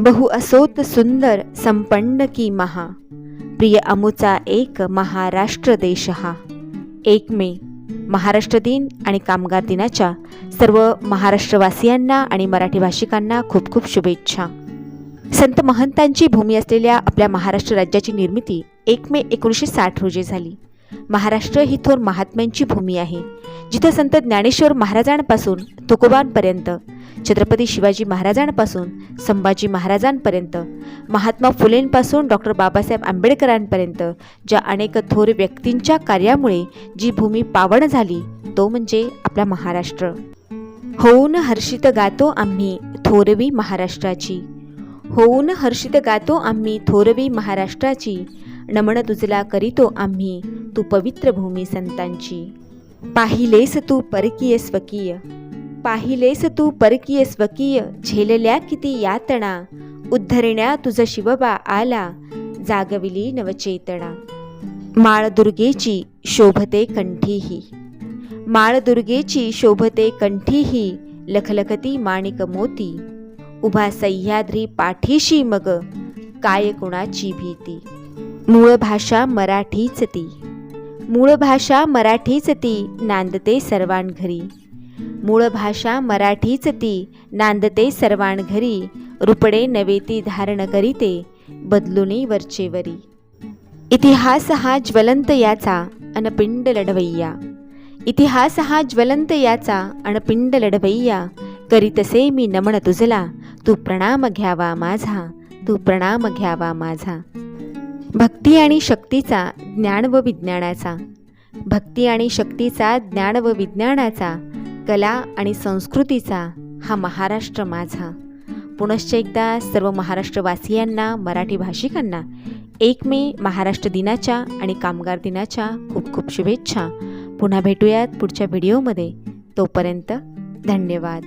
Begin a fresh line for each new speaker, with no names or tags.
बहु असोत सुंदर संपन्न की महा। प्रिय अमुचा एक महाराष्ट्र देश। हा एक मे महाराष्ट्र दिन आणि कामगार दिनाच्या सर्व महाराष्ट्रवासियांना आणि मराठी भाषिकांना खूप खूप शुभेच्छा. संत महंतांची भूमी असलेल्या आपल्या महाराष्ट्र राज्याची निर्मिती एक मे एकोणीसशे साठ रोजी झाली. महाराष्ट्र ही थोर महात्म्यांची भूमी आहे जिथं संत ज्ञानेश्वर महाराजांपासून तुकोबांपर्यंत छत्रपती शिवाजी महाराजांपासून संभाजी महाराजांपर्यंत महात्मा फुलेंपासून डॉक्टर बाबासाहेब आंबेडकरांपर्यंत ज्या अनेक थोर व्यक्तींच्या कार्यामुळे जी भूमी पावन झाली तो म्हणजे आपला महाराष्ट्र. होऊन हर्षित गातो आम्ही थोरवी महाराष्ट्राची. होऊन हर्षित गातो आम्ही थोरवी महाराष्ट्राची. नमन तुझला करीतो आम्ही तू पवित्र भूमी संतांची. पाहिलेस तू परकीय स्वकीय पाहिलेस तू परकीय स्वकीय झेलल्या किती यातना उद्धरण्या तुझ शिवबा आला जागविली नवचेतना. माळदुर्गेची शोभते कंठीही माळदुर्गेची शोभते कंठीही लखलखती माणिक मोती उभा सह्याद्री पाठीशी मग काय कुणाची भीती? मूळ भाषा मराठीच ती मूळ भाषा मराठीच ती नांदते सर्वांघरी मूळ भाषा मराठीच ती नांदते सर्वांघरी रुपडे नवे ती धारण करीते बदलुनी वरचेवरी इतिहास हा ज्वलंत याचा अनपिंड लढवय्या इतिहास हा ज्वलंत याचा अनपिंड लढवय्या करीतसे मी नमन तुझला तू प्रणाम घ्यावा माझा तू प्रणाम घ्यावा माझा. भक्ती आणि शक्तीचा ज्ञान व विज्ञानाचा. भक्ती आणि शक्तीचा ज्ञान व विज्ञानाचा कला आणि संस्कृतीचा हा महाराष्ट्र माझा. पुनश्च एकदा सर्व महाराष्ट्रवासियांना मराठी भाषिकांना एक मे महाराष्ट्र दिनाच्या आणि कामगार दिनाच्या खूप खूप शुभेच्छा. पुन्हा भेटूयात पुढच्या व्हिडिओमध्ये. तोपर्यंत धन्यवाद.